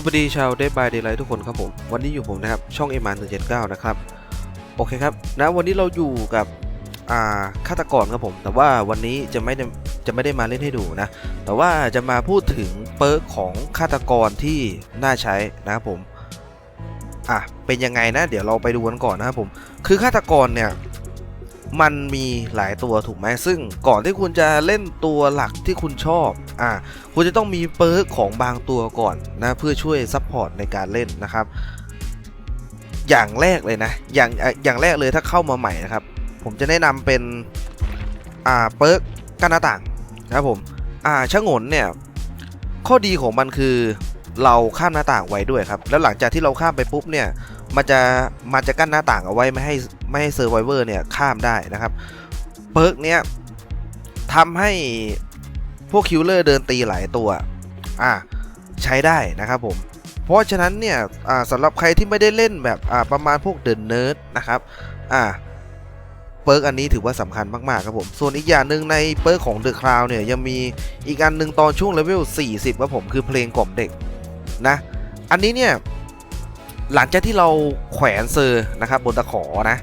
สวัสดีชาวเดบายเดย์ไลท์ทุกคนครับผม วันนี้อยู่ผมนะครับ ช่องเอมาหนึ่งเจ็ดเก้านะครับ โอเคครับนะวันนี้เราอยู่กับอ่าฆาตกรครับผม แต่ว่าวันนี้จะไม่จะไม่ได้มาเล่นให้ดูนะ แต่ว่าจะมาพูดถึงเปิร์กของฆาตกรที่น่าใช้นะครับผมอะเป็นยังไงนะ เดี๋ยวเราไปดูกันก่อนนะครับผม คือฆาตกรเนี่ย มันมีหลายตัวถูกไหมซึ่งก่อนที่คุณจะเล่นตัวหลักที่คุณชอบอะคุณจะต้องมีเปิร์กของบางตัวก่อนนะเพื่อช่วยซัพพอร์ตในการเล่นนะครับ อย่างแรกเลยนะ อย่างอย่างแรกเลยถ้าเข้ามาใหม่นะครับ ผมจะแนะนำเป็นอ่าเปิร์กกันหน้าต่างนะครับผมอ่าชะงนเนี่ยข้อดีของมันคือเราข้ามหน้าต่างไว้ด้วยครับ แล้วหลังจากที่เราข้ามไปปุ๊บเนี่ย มันจะมันจะกั้นหน้าต่างเอาไว้ไม่ให้ไม่ให้เซอร์ไวเวอร์เนี่ยข้ามได้นะครับเปิร์กเนี้ยทำให้พวกคิวเลอร์เดินตีหลายตัวอ่าใช้ได้นะครับผม เพราะฉะนั้นเนี่ยอ่าสำหรับใครที่ไม่ได้เล่นแบบอ่าประมาณพวกเดินเนิร์ดนะครับอ่าเปิร์กอันนี้ถือว่าสำคัญมากๆครับผม ส่วนอีกอย่างหนึ่งในเปิร์กของเดอะคราวเนี่ยยังมีอีกอันหนึ่งตอนช่วงเลเวล40ครับผมคือเพลงกล่อมเด็กนะ อันนี้เนี่ย หลังจากที่เราแขวนเซอร์นะครับบนตะขอนะ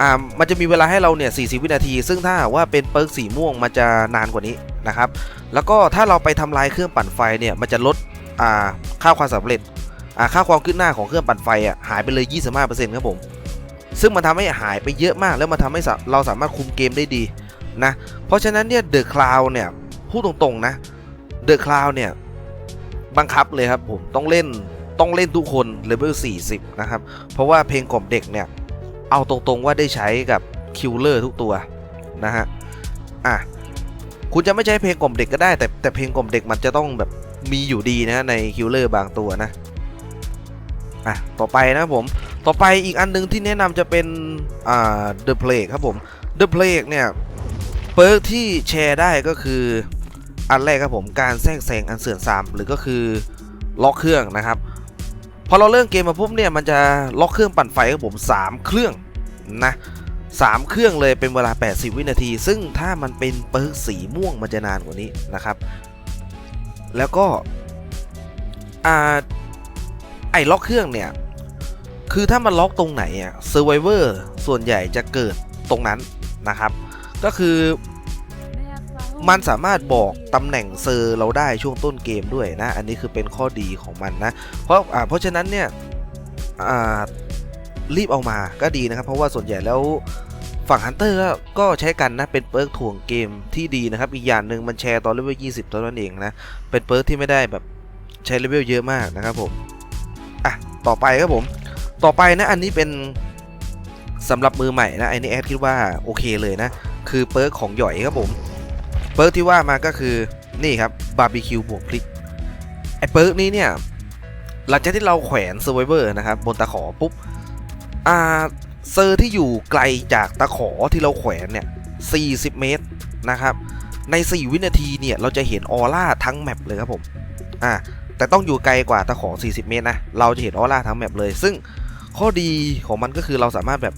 อ่ามันจะมีเวลาให้เราเนี่ย 40 วินาที ซึ่งถ้าว่าเป็นเปิร์กสีม่วงมันจะนานกว่านี้นะครับ แล้วก็ถ้าเราไปทำลายเครื่องปั่นไฟเนี่ย มันจะลดอ่าค่าความสำเร็จอ่าค่าความขึ้นหน้าของเครื่องปั่นไฟอะหายไปเลย 25%ครับผม ซึ่งมันทำให้หายไปเยอะมาก แล้วมันทำให้เราสามารถคุมเกมได้ดีนะ เพราะฉะนั้นเนี่ยเดอะคลาวเนี่ยพูดตรงๆนะเดอะคลาวเนี่ยบังคับเลยครับผมต้องเล่น ต้องเล่นทุกคนเลเวล40 นะครับ เพราะว่าเพลงกล่อมเด็กเนี่ย เอาตรงๆว่าได้ใช้กับคิลเลอร์ทุกตัวนะฮะ อะ คุณจะไม่ใช้เพลงกล่อมเด็กก็ได้แต่แต่เพลงกล่อมเด็กมันจะต้องแบบมีอยู่ดีนะในคิลเลอร์บางตัวนะ อะ ต่อไปนะผม ต่อไปอีกอันหนึงที่แนะนำจะเป็น อ่า The Plague ครับผม The Plague เนี่ย เปิร์กที่แชร์ได้ก็คืออันแรกครับผมการแทรกแซงอันเสื่อมทรามหรือก็คือล็อกเครื่องนะครับ พอเราเริ่มเกมมาปุ๊บเนี่ยมันจะล็อกเครื่องปั่นไฟครับผม 3 เครื่องนะสามเครื่องเลยเป็นเวลา 80 วินาที ซึ่งถ้ามันเป็นเปิร์กสีม่วงมันจะนานกว่านี้นะครับ แล้วก็ไอ้ล็อกเครื่องเนี่ย คือถ้ามันล็อกตรงไหนอะเซอร์ไวเวอร์ส่วนใหญ่จะเกิดตรงนั้นนะครับ ก็คือ มันสามารถบอกตำแหน่งเซอร์เราได้ช่วงต้นเกมด้วยนะ อันนี้คือเป็นข้อดีของมันนะ เพราะอ่าเพราะฉะนั้นเนี่ยรีบเอามาก็ดีนะครับ เพราะว่าส่วนใหญ่แล้วฝั่งฮันเตอร์ก็ใช้กันนะ เป็นเปิร์กถ่วงเกมที่ดีนะครับ อีกอย่างหนึ่งมันแชร์ตอนเลเวล20เท่านั้นเองนะ เป็นเปิร์กที่ไม่ได้แบบใช้เลเวลเยอะมากนะครับผม อะ ต่อไปครับผม ต่อไปนะ อันนี้เป็นสำหรับมือใหม่นะไอ้นี่แอดคิดว่าโอเคเลยนะ คือเปิร์กของหย่อยครับผม เปิร์กที่ว่ามาก็คือนี่ครับบาร์บีคิวบวกพริกไอ้เปิร์กนี้เนี่ยหลังจากที่เราแขวนเซอร์ไวเวอร์นะครับบนตะขอปุ๊บอ่าเซอร์ที่อยู่ไกลจากตะขอที่เราแขวนเนี่ย 40 เมตรนะครับ ใน 4 วินาทีเนี่ยเราจะเห็นออร่าทั้งแมปเลยครับผมอ่าแต่ต้องอยู่ไกลกว่าตะขอ 40 เมตรนะ เราจะเห็นออร่าทั้งแมปเลย ซึ่งข้อดีของมันก็คือเราสามารถแบบ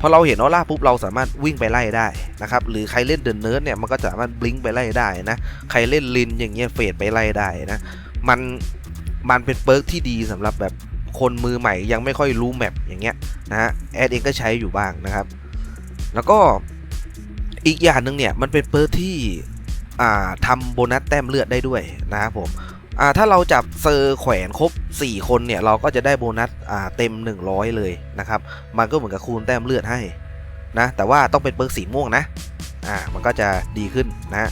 พอเราเห็นออร่าปุ๊บเราสามารถวิ่งไปไล่ได้นะครับหรือใครเล่นเดินเนิร์ดเนี่ยมันก็สามารถบลิงไปไล่ได้นะใครเล่นลินอย่างเงี้ยเฟดไปไล่ได้นะมันมันเป็นเปิร์กที่ดีสำหรับแบบคนมือใหม่ยังไม่ค่อยรู้แมปอย่างเงี้ยนะฮะแอดเองก็ใช้อยู่บ้างนะครับ แล้วก็อีกอย่างหนึ่งเนี่ยมันเป็นเปิร์กที่ทำโบนัสแต้มเลือดได้ด้วยนะครับผม อ่าถ้าเราจับเซอร์แขวนครบ 4 คนเนี่ยเราก็จะได้โบนัสอ่าเต็ม 100 เลยนะครับมันก็เหมือนกับคูณแต้มเลือดให้นะแต่ว่าต้องเป็นเปิร์กสีม่วงนะอ่ามันก็จะดีขึ้นนะ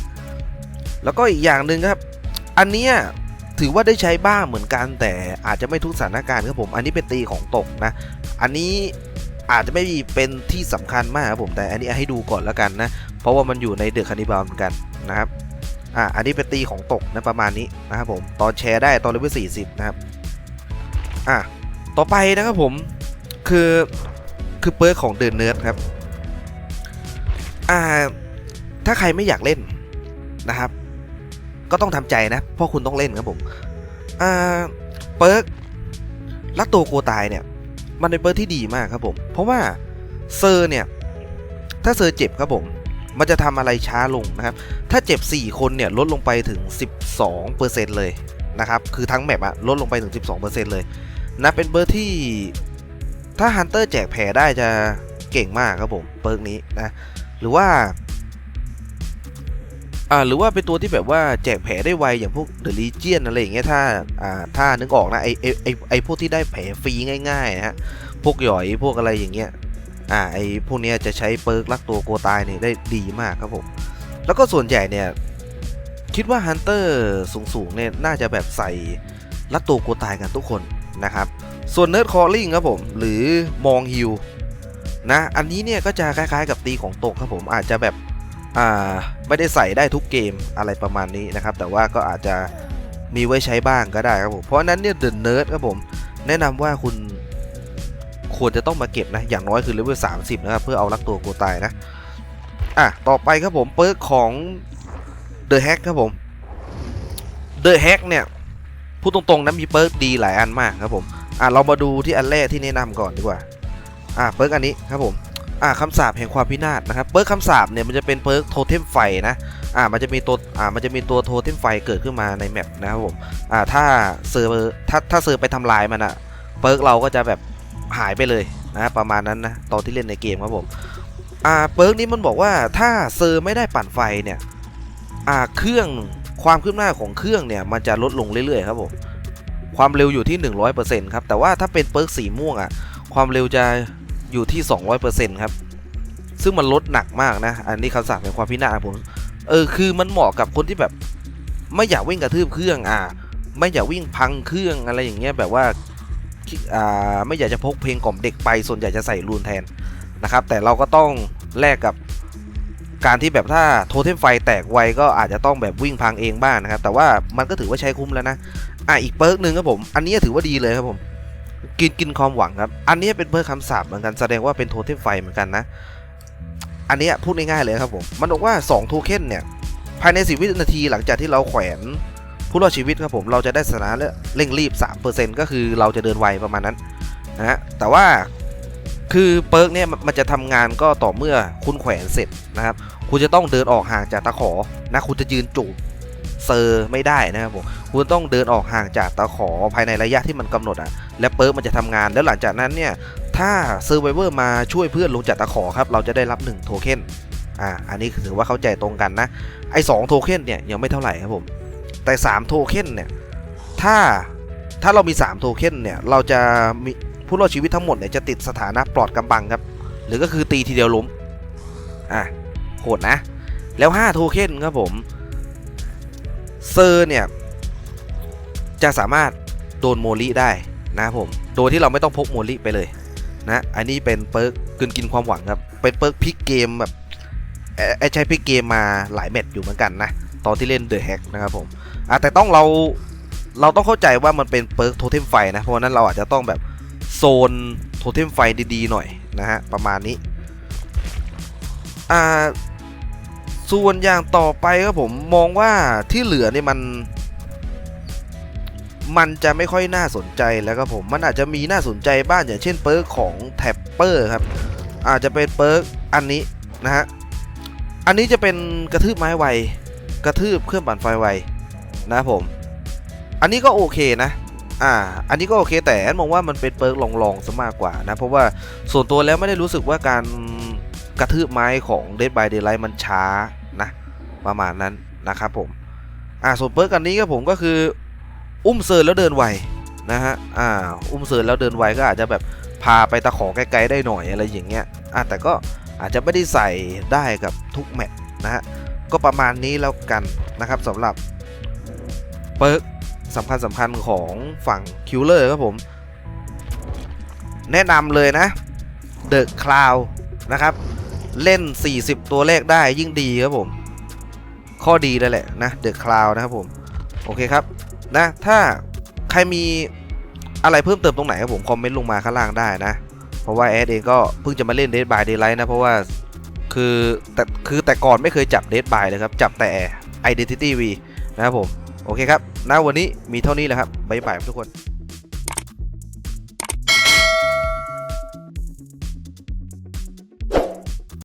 แล้วก็อีกอย่างหนึ่งครับ อันนี้ถือว่าได้ใช้บ้างเหมือนกันแต่อาจจะไม่ทุกสถานการณ์ครับผม อันนี้เป็นตีของตกนะ อันนี้อาจจะไม่เป็นที่สำคัญมากครับผมแต่อันนี้ให้ดูก่อนแล้วกันนะ เพราะว่ามันอยู่ในเดอะคานิบาลเหมือนกันนะครับ อ่าอันนี้เป็นตีของตกนะประมาณนี้นะครับผมตอนแชร์ได้ตอนเลเวล40 นะครับอะต่อไปนะครับผมคือคือเปิร์กของเดินเนิร์ดครับอ่าถ้าใครไม่อยากเล่นนะครับ ก็ต้องทำใจนะเพราะคุณต้องเล่นครับผมอ่าเปิร์กลักตัวกลัวตายเนี่ย มันเป็นเปิร์กที่ดีมากครับผม เพราะว่าเซอร์เนี่ย ถ้าเซอร์เจ็บครับผม มันจะทำอะไรช้าลงนะครับ ถ้าเจ็บ 4 คนเนี่ยลดลงไปถึง 12%เลยนะครับ คือทั้งแมปอะลดลงไปถึง 12%เลยนะเป็นเบอร์ที่ถ้าฮันเตอร์แจกแผลได้จะเก่งมากครับผมเปิร์กนี้นะหรือว่าอ่าหรือว่าเป็นตัวที่แบบว่าแจกแผลได้ไวอย่างพวกเดอะลีเจียนอะไรอย่างเงี้ยถ้าอ่าถ้านึกออกนะไอไอไอไอพวกที่ได้แผลฟรีง่ายๆนะฮะพวกหยอยพวกอะไรอย่างเงี้ย อ่าไอพวกเนี้ยจะใช้เปิร์กลักตัวโกตายเนี่ยได้ดีมากครับผม แล้วก็ส่วนใหญ่เนี่ยคิดว่าฮันเตอร์สูงๆเนี่ยน่าจะแบบใส่ลัดตัวกลัวตายกันทุกคนนะครับ ส่วนเนิร์ดคอลลิงครับผม หรือมองฮิวนะอันนี้เนี่ยก็จะคล้ายๆกับตีของตกครับผมอาจจะแบบอ่าไม่ได้ใส่ได้ทุกเกมอะไรประมาณนี้นะครับ แต่ว่าก็อาจจะมีไว้ใช้บ้างก็ได้ครับผม เพราะนั้นเนี่ยเดอะเนิร์ดครับผม แนะนำว่าคุณ ควรจะต้องมาเก็บนะ อย่างน้อยคือเลเวล30นะครับ เพื่อเอาลักตัวโกตายนะ อะ ต่อไปครับผมเปิร์กของ The Hack ครับผม The Hack เนี่ยพูดตรงๆนะมีเปิร์กดีหลายอันมากครับผม อะเรามาดูที่อันแรกที่แนะนำก่อนดีกว่า อะเปิร์กอันนี้ครับผมอะคำสาปแห่งความพินาศนะครับเปิร์กคำสาปเนี่ยมันจะเป็นเปิร์กโทเทมไฟนะอะมันจะมีตัวอะมันจะมีตัวโทเทมไฟเกิดขึ้นมาในแมปนะครับผมอะถ้าเซอร์ถ้าถ้าเซอร์ไปทำลายมันอะเปิร์กเราก็จะแบบ หายไปเลยนะประมาณนั้นนะตอนที่เล่นในเกมครับผมอ่าเปิร์กนี้มันบอกว่าถ้าเซอร์ไม่ได้ปั่นไฟเนี่ยอ่าเครื่องความคืบหน้าของเครื่องเนี่ยมันจะลดลงเรื่อยๆครับผมความเร็วอยู่ที่ 100%ครับแต่ว่าถ้าเป็นเปิร์กสีม่วงอะความเร็วจะอยู่ที่ 200%ครับซึ่งมันลดหนักมากนะ อันนี้คำสั่งเป็นความพินาศผมเออคือมันเหมาะกับคนที่แบบ ไม่อยากวิ่งกระทืบเครื่องอ่าไม่อยากวิ่งพังเครื่องอะไรอย่างเงี้ยแบบว่าอ่า ไม่อยากจะพกเพลงกล่อมเด็กไป ส่วนใหญ่จะใส่รูนแทนนะครับ แต่เราก็ต้องแลกกับการที่แบบถ้าโทเทมไฟแตกไวก็อาจจะต้องแบบวิ่งพังเองบ้างนะครับ แต่ว่ามันก็ถือว่าใช้คุ้มแล้วนะอะอีกเปิร์กหนึ่งครับผม อันนี้ถือว่าดีเลยครับผมกินกินความหวังครับ อันนี้เป็นเปิร์กคำสาปเหมือนกันแสดงว่าเป็นโทเทมไฟเหมือนกันนะ อันนี้พูดง่ายๆเลยครับผม มันบอกว่า2โทเค็นเนี่ยภายใน10วินาทีหลังจากที่เราแขวน ผู้รอดชีวิตครับผมเราจะได้สถานะเร่งรีบ 3%ก็คือเราจะเดินไวประมาณนั้นนะฮะแต่ว่าคือเปิร์กเนี่ยมันจะทำงานก็ต่อเมื่อคุณแขวนเสร็จนะครับ คุณจะต้องเดินออกห่างจากตะขอนะคุณจะยืนจูบเซอร์ไม่ได้นะครับผมคุณต้องเดินออกห่างจากตะขอภายในระยะที่มันกำหนดอะและเปิร์กมันจะทำงานแล้วหลังจากนั้นเนี่ยถ้าเซอร์ไวเวอร์มาช่วยเพื่อนลงจากตะขอครับเราจะได้รับ 1 โทเค็นอ่าอันนี้ถือว่าเข้าใจตรงกันนะไอ้2โทเค็นเนี่ยยังไม่เท่าไหร่ครับผม แต่3โทเค็นเนี่ยถ้าถ้าเรามี3โทเค็นเนี่ยเราจะมีผู้รอดชีวิตทั้งหมดเนี่ยจะติดสถานะปลอดกำบังครับ หรือก็คือตีทีเดียวล้มอะโหดนะ แล้ว5โทเค็นครับผมเซอร์เนี่ยจะสามารถโดนโมลิได้นะผม โดยที่เราไม่ต้องพกโมลิไปเลยนะอันนี้เป็นเปิร์กกลืนกินความหวังครับ เป็นเปิร์กพลิกเกมแบบเอ่อใช้พลิกเกมมาหลายแมตช์อยู่เหมือนกันนะ ตอนที่เล่นเดอะแฮกนะครับผม อะแต่ต้องเราเราต้องเข้าใจว่ามันเป็นเปิร์กโทเทมไฟนะ เพราะนั้นเราอาจจะต้องแบบโซนโทเทมไฟดีๆหน่อยนะฮะ ประมาณนี้ อ่า ส่วนอย่างต่อไปครับผมมองว่าที่เหลือเนี่ยมัน มันจะไม่ค่อยน่าสนใจแล้วครับผม มันอาจจะมีน่าสนใจบ้างอย่างเช่นเปิร์กของแท็ปเปอร์ครับ อาจจะเป็นเปิร์กอันนี้นะฮะ อันนี้จะเป็นกระทืบไม้ไว กระทืบเครื่องปั่นไฟไว นะผม อันนี้ก็โอเคนะ อ่า อันนี้ก็โอเค แต่แอนมองว่ามันเป็นเปิร์กลองๆซะมากกว่านะ เพราะว่าส่วนตัวแล้วไม่ได้รู้สึกว่าการกระทืบไม้ของ Dead by Daylight มันช้านะ ประมาณนั้นนะครับผม อ่าส่วนเปิร์กอันนี้ก็ผมก็คืออุ้มเซิร์นแล้วเดินไวนะฮะ อ่า อุ้มเซิร์นแล้วเดินไวก็อาจจะแบบพาไปตะขอไกลๆได้หน่อยอะไรอย่างเงี้ย อ่าแต่ก็อาจจะไม่ได้ใส่ได้กับทุกแมตช์นะฮะ ก็ประมาณนี้แล้วกันนะครับสำหรับ เปิร์กสำคัญสำคัญของฝั่งคิวเลอร์ครับผม แนะนำเลยนะ The Cloud นะครับ เล่น 40 ตัวเลขได้ยิ่งดีครับผม ข้อดีเลยแหละนะ The Cloud นะครับผม โอเคครับ นะ ถ้าใครมีอะไรเพิ่มเติมตรงไหนครับผม คอมเมนต์ลงมาข้างล่างได้นะ เพราะว่าแอดเองก็เพิ่งจะมาเล่น Dead by Daylight นะ เพราะว่าคือแต่คือแต่ก่อนไม่เคยจับ Dead by เลยครับ จับแต่ Identity V นะครับผม โอเคครับณวันนี้มีเท่านี้แหละครับบ๊ายบายทุกคน